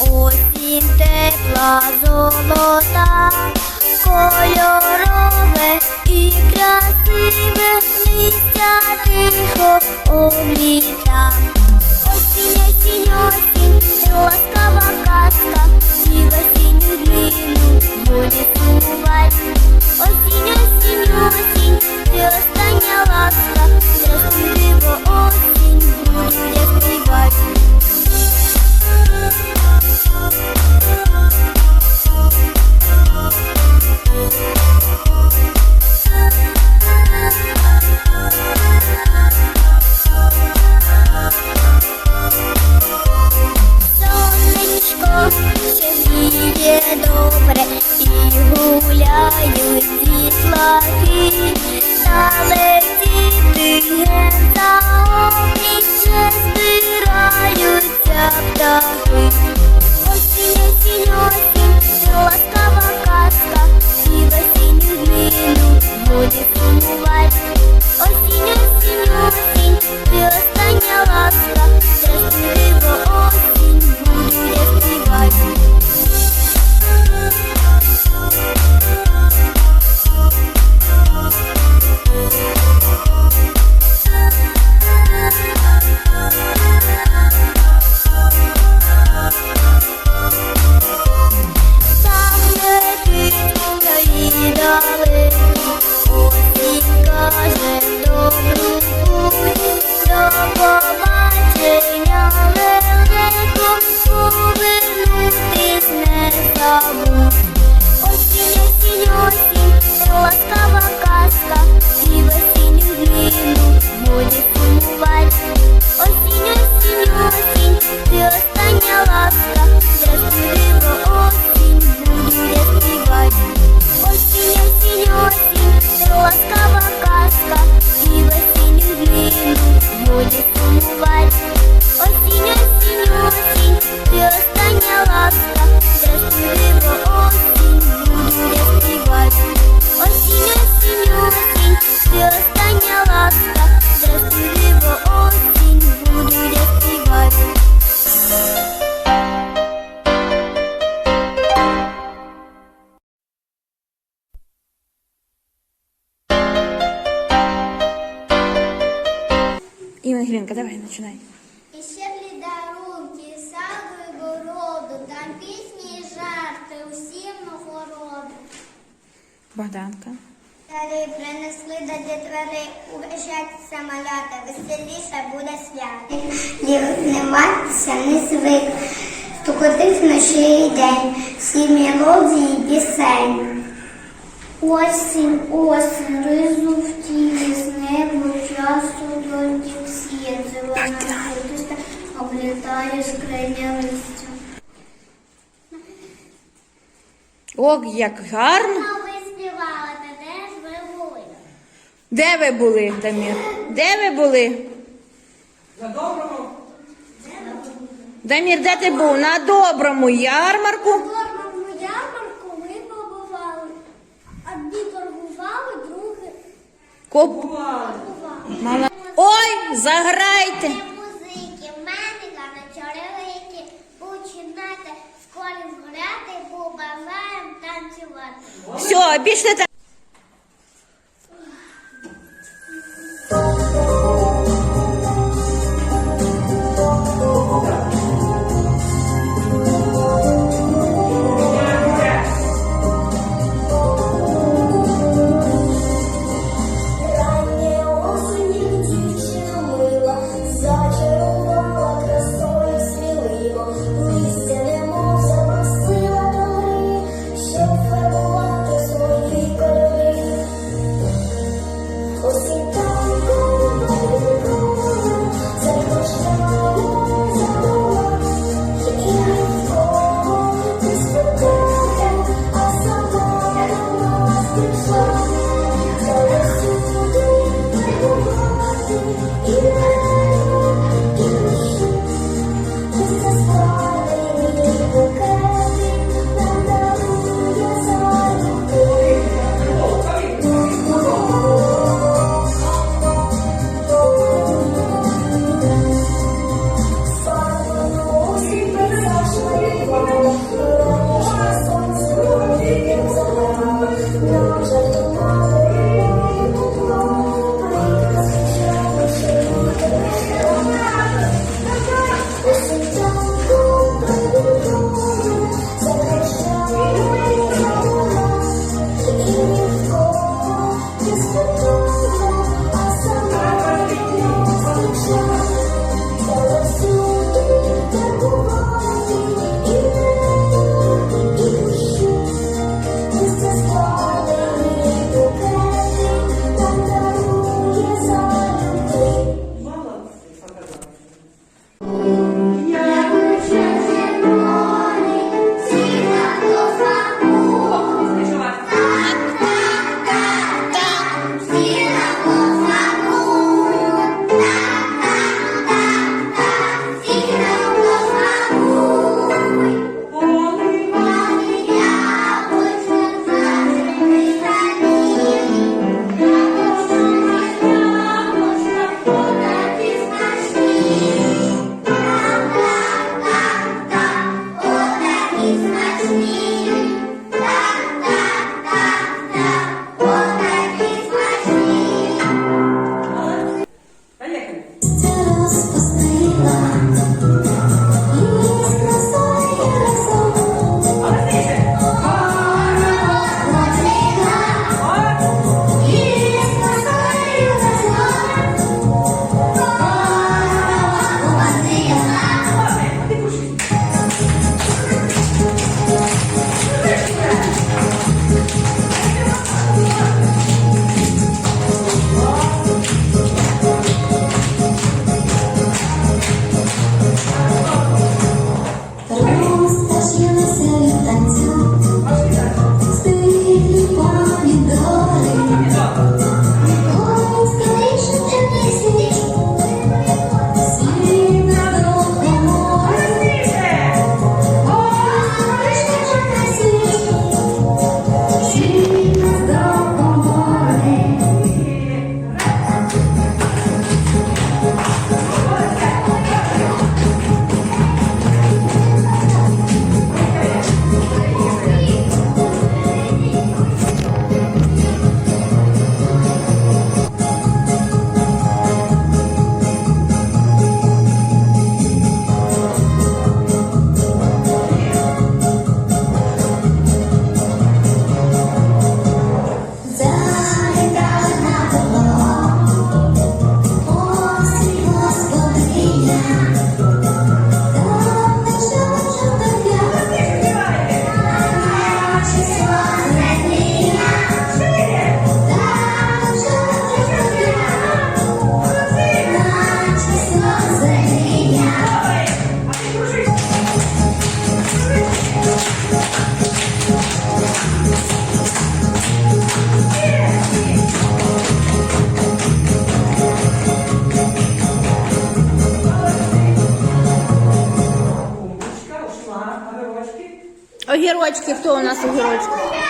осінь тепла золота, кольорове і красиве листя тихо обліт. Гуляють дітлахи, але діти ген за обрій ще збираються птахи. Осінь, осінь, ласкава казка, і в глину буде починай. І щеплі дарунки, саду і городу, там пісні і жарти усім нагороду. Богданка. Старі принесли до дітвори, угощатися малята, веселіше буде свято. Дівнуватися не звик, стукотить вночі і день, всі мелодії пісень. Осінь, осінь, ризу в тілі, з небу часу доньки всі, зелена квітуста облітає скриня листя. Ох, як гарно. ви співали, та де ж ви були? Де ви були, Дамір? Де ви були? На доброму. Дамір, де ти був? На доброму ярмарку Коп... Мала... Ой, заграйте. Музики, меника на чоревики, починайте в колі згоряти, бо танцювати. Все, пішли хто у нас у огірочки?